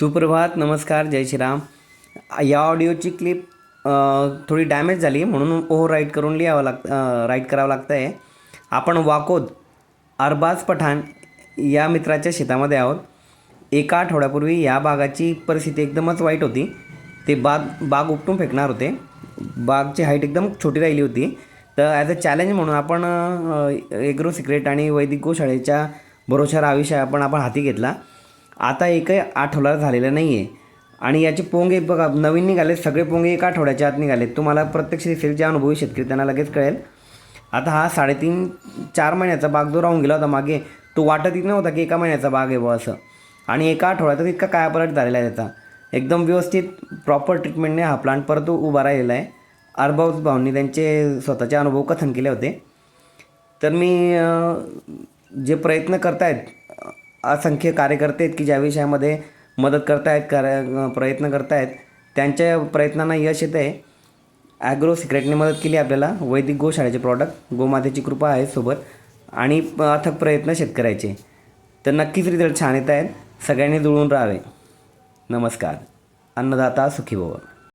सुप्रभात नमस्कार जय श्रीराम. या ऑडिओची क्लिप थोडी डॅमेज झाली म्हणून ओव्हर राईट करून लिहावं लाग राईट करावं लागतं आहे आपण वाकोद अरबाज पठाण या मित्राच्या शेतामध्ये आहोत. एका आठवड्यापूर्वी या बागाची परिस्थिती एकदमच वाईट होती. ते बाग बाग उपटून फेकणार होते. बागची हाईट एकदम छोटी राहिली होती. तर ॲज अ चॅलेंज म्हणून आपण एग्रो सिक्रेट आणि वैदिक गोशाळेच्या भरोशावर हा विषय आपण आपण हाती घेतला. आता एकही आठवडा झालेला नाही आहे आणि याचे पोंगे बघा नवीन निघाले सगळे पोंगे एका आठवड्याच्या आत निघाले. तुम्हाला प्रत्यक्ष दिसेल जे अनुभवी शेतकरी त्यांना लगेच कळेल. आता हा साडेतीन चार महिन्याचा बाग जो राहून गेला होता मागे तो वाटतही नव्हता की एका महिन्याचा बाग आहे बुवा असं. आणि एका आठवड्यातच इतका कायापलट झालेला आहे त्याचा. एकदम व्यवस्थित प्रॉपर ट्रीटमेंटने हा प्लांट परत उभा राहिलेला आहे. अरबाऊज भाऊंनी त्यांचे स्वतःचे अनुभव कथन केले होते. तर मी जे प्रयत्न करतायत असंख्य कार्यकर्ते आहेत की ज्या विषयामध्ये मदत करतायत कार्य प्रयत्न करतायत त्यांच्या प्रयत्नांना यश येत आहे ॲग्रो सिक्रेटने मदत केली आपल्याला. वैदिक गोशाळेचे प्रॉडक्ट गोमातेची कृपा आहे सोबत. आणि अथक प्रयत्न शेतकऱ्याचे. तर नक्कीच रिझल्ट छान येत आहेत सगळ्यांनी जुळून राहावे. नमस्कार. अन्नदाता सुखी भव.